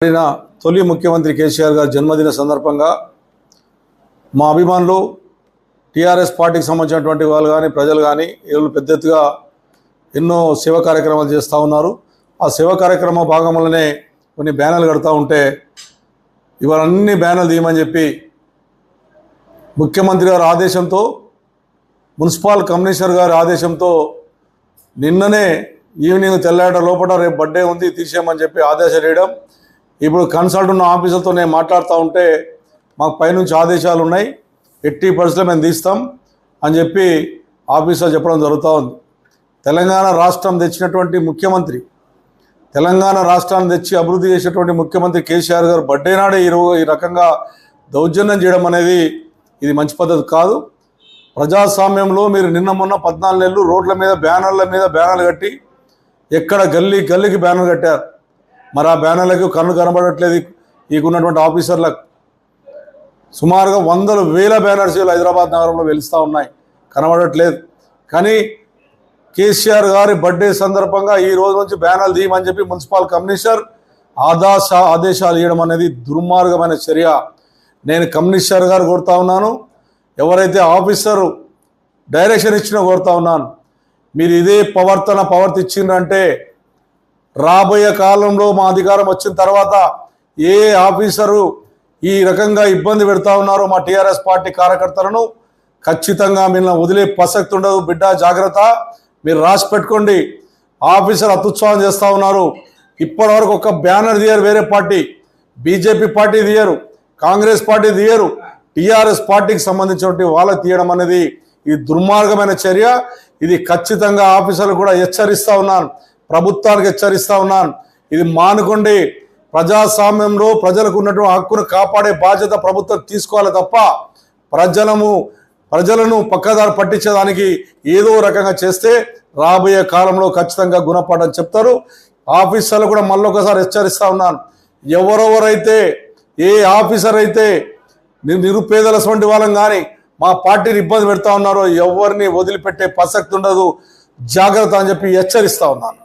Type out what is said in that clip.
జరిగిన తొలి ముఖ్యమంత్రి కేసీఆర్ గారి జన్మదిన సందర్భంగా మా అభిమానులు టీఆర్ఎస్ పార్టీకి సంబంధించినటువంటి వాళ్ళు కానీ ప్రజలు కానీ వీళ్ళు పెద్ద ఎత్తుగా ఎన్నో సేవ కార్యక్రమాలు చేస్తూ ఉన్నారు. ఆ సేవ కార్యక్రమ భాగంలోనే కొన్ని బ్యానర్లు కడతా ఉంటే ఇవాళ అన్ని బ్యానర్లు తీయమని చెప్పి ముఖ్యమంత్రి గారి ఆదేశంతో మున్సిపల్ కమిషనర్ గారి ఆదేశంతో నిన్ననే ఈవినింగ్ తెల్లాడ లోపల రేపు బర్త్డే ఉంది తీసేయమని చెప్పి ఆదేశాలు వేయడం ఇప్పుడు కన్సల్ట్ ఉన్న ఆఫీసులతో నేను మాట్లాడుతూ ఉంటే మాకు పైనుంచి ఆదేశాలు ఉన్నాయి. ఎట్టి పరిస్థితులు మేము తీస్తాం అని చెప్పి ఆఫీసర్ చెప్పడం జరుగుతూ ఉంది. తెలంగాణ రాష్ట్రం తెచ్చినటువంటి ముఖ్యమంత్రి తెలంగాణ రాష్ట్రాన్ని తెచ్చి అభివృద్ధి చేసినటువంటి ముఖ్యమంత్రి కేసీఆర్ గారు బర్త్డే నాడే ఈ ఈ రకంగా దౌర్జన్యం చేయడం అనేది ఇది మంచి పద్ధతి కాదు. ప్రజాస్వామ్యంలో మీరు నిన్న మొన్న పద్నాలుగు నెలలు రోడ్ల మీద బ్యానర్ల మీద బ్యానర్లు కట్టి ఎక్కడ గల్లీ గల్లీకి బ్యానర్ కట్టారు. మరి ఆ బ్యానర్లకు కన్ను కనబడట్లేదు. ఈకున్నటువంటి ఉన్నటువంటి సుమారుగా వందల వేల బ్యానర్స్ హైదరాబాద్ నగరంలో వెలుస్తూ ఉన్నాయి. కనబడట్లేదు. కానీ కేసీఆర్ గారి బర్త్డే సందర్భంగా ఈ రోజు నుంచి బ్యానర్లు తీయమని చెప్పి మున్సిపల్ కమిషనర్ ఆదాశ ఆదేశాలు ఇవ్వడం అనేది దుర్మార్గమైన చర్య. నేను కమిషనర్ గారు కోరుతా ఉన్నాను. ఎవరైతే ఆఫీసరు డైరెక్షన్ ఇచ్చినా కోరుతా ఉన్నాను. మీరు ఇదే ప్రవర్తన ప్రవర్తించిందంటే రాబోయే కాలంలో మా అధికారం వచ్చిన తర్వాత ఏ ఆఫీసరు ఈ రకంగా ఇబ్బంది పెడతా ఉన్నారో మా టీఆర్ఎస్ పార్టీ కార్యకర్తలను ఖచ్చితంగా మిమ్మల్ని వదిలే ప్రసక్తి ఉండదు. బిడ్డ జాగ్రత్త. మీరు రాసి పెట్టుకోండి. ఆఫీసర్ అత్యుత్సాహం చేస్తూ ఉన్నారు. ఇప్పటివరకు ఒక బ్యానర్ తీయరు వేరే పార్టీ. బీజేపీ పార్టీ తీయరు కాంగ్రెస్ పార్టీ తీయరు. టీఆర్ఎస్ పార్టీకి సంబంధించినటువంటి వాళ్ళ తీయడం అనేది ఇది దుర్మార్గమైన చర్య. ఇది ఖచ్చితంగా ఆఫీసర్లు కూడా హెచ్చరిస్తూ ఉన్నాను ప్రభుత్వానికి హెచ్చరిస్తా ఉన్నాను. ఇది మానుకోండి. ప్రజాస్వామ్యంలో ప్రజలకు ఉన్నటువంటి హక్కును కాపాడే బాధ్యత ప్రభుత్వం తీసుకోవాలి తప్ప ప్రజలము ప్రజలను పక్కదారి పట్టించేదానికి ఏదో రకంగా చేస్తే రాబోయే కాలంలో ఖచ్చితంగా గుణపాఠం చెప్తారు. ఆఫీసర్లు కూడా మళ్ళొకసారి హెచ్చరిస్తా ఉన్నాను. ఎవరెవరైతే ఏ ఆఫీసర్ అయితే నిరుపేదల వంటి వాళ్ళం కానీ మా పార్టీని ఇబ్బంది పెడతా ఉన్నారో ఎవరిని వదిలిపెట్టే ప్రసక్తి ఉండదు. జాగ్రత్త అని చెప్పి హెచ్చరిస్తా ఉన్నాను.